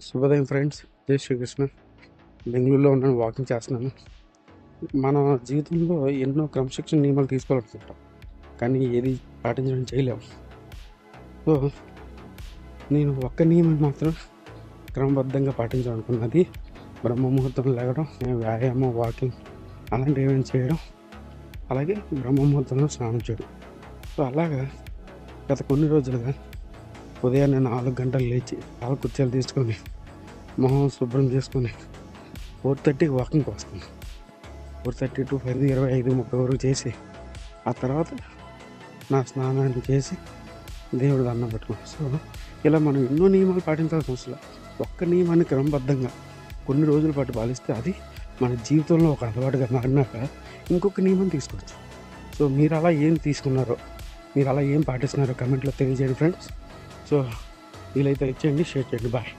శుభోదయం ఫ్రెండ్స్. జై శ్రీకృష్ణ. బెంగళూరులో ఉన్నాను వాకింగ్ చేస్తున్నాను. మన జీవితంలో ఎన్నో క్రమశిక్షణ నియమాలు తీసుకోవాలనుకుంటాం కానీ ఏది పాటించడం చేయలేము సో నేను ఒక్క నియమం మాత్రం క్రమబద్ధంగా పాటించాలనుకున్నది బ్రహ్మ ముహూర్తం లేవడం వ్యాయామం వాకింగ్ అలాంటివి ఏమైనా చేయడం అలాగే బ్రహ్మముహూర్తంలో స్నానం చేయడం. సో అలాగా గత కొన్ని రోజులుగా ఉదయాన్నే నాలుగు గంటలు లేచి నాలుగు కుర్చీలు తీసుకొని మొహం శుభ్రం చేసుకొని ఫోర్ థర్టీకి వాకింగ్కి వస్తాను ఫోర్ థర్టీ టు ఫైవ్ ఇరవై ఐదు ముప్పై వరకు చేసి ఆ తర్వాత నా స్నానాన్ని చేసి దేవుడు దండం పెట్టుకున్నాను సో ఇలా మనం ఎన్నో నియమాలు పాటించాల్సిన అవసరం ఒక్క నియమాన్ని క్రమబద్ధంగా కొన్ని రోజుల పాటు పాలిస్తే అది మన జీవితంలో ఒక అలవాటుగా మారినాక ఇంకొక నియమం తీసుకోవచ్చు సో మీరు అలా ఏం తీసుకున్నారో మీరు అలా ఏం పాటిస్తున్నారో కమెంట్లో తెలియజేయండి ఫ్రెండ్స్. సో వీలైతే ఇచ్చేయండి షేర్ చేయండి బాయ్